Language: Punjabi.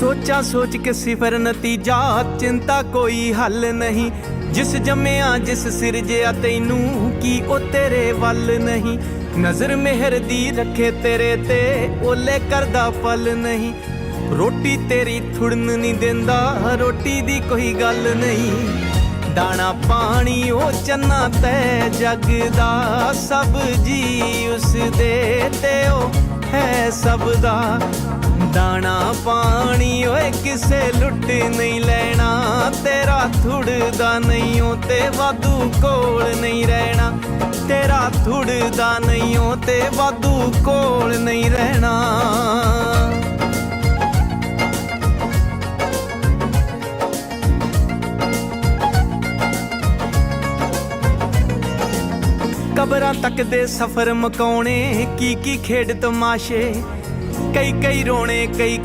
ਸੋਚਾਂ ਸੋਚ ਕੇ ਸਿਫਰ ਨਤੀਜਾ, ਚਿੰਤਾ ਕੋਈ ਹੱਲ ਨਹੀਂ। ਜਿਸ ਜੰਮਿਆ, ਜਿਸ ਸਿਰਜਿਆ, ਤੈਨੂੰ ਕੀ ਉਹ ਤੇਰੇ ਵੱਲ ਨਹੀਂ। ਨਜ਼ਰ ਮਿਹਰ ਦੀ ਰੱਖੇ ਤੇਰੇ ਤੇ, ਓਲੇ ਕਰਦਾ ਪਲ ਨਹੀਂ। ਰੋਟੀ ਤੇਰੀ ਥੁੜਨ ਨਹੀਂ ਦਿੰਦਾ, ਰੋਟੀ ਦੀ ਕੋਈ ਗੱਲ ਨਹੀਂ। ਦਾਣਾ ਪਾਣੀ, ਉਹ ਚੰਨਾ ਤੈ ਜਗ ਦਾ ਸਭ ਜੀ ਉਸ ਦੇ ਤੇ, ਉਹ ਹੈ ਸਭ ਦਾ। ਦਾਣਾ ਪਾਣੀ ਓਏ ਕਿਸੇ ਲੁੱਟ ਨਹੀਂ ਲੈਣਾ, ਤੇਰਾ ਥੁੜਦਾ ਨਹੀਂ ਓ ਤੇ ਵਾਧੂ ਕੋਲ ਨਹੀਂ ਰਹਿਣਾ। ਤੇਰਾ ਥੁੜਦਾ ਨਹੀਂ ਓ ਤੇ ਵਾਧੂ ਕੋਲ ਨਹੀਂ ਰਹਿਣਾ। ਕਬਰਾਂ ਤੱਕ ਦੇ ਸਫ਼ਰ ਮਕਾਉਣੇ ਕੀ ਕੀ ਖੇਡ ਤਮਾਸ਼ੇ। ਕਈ ਕਈ ਰੋਣੇ, ਕਈ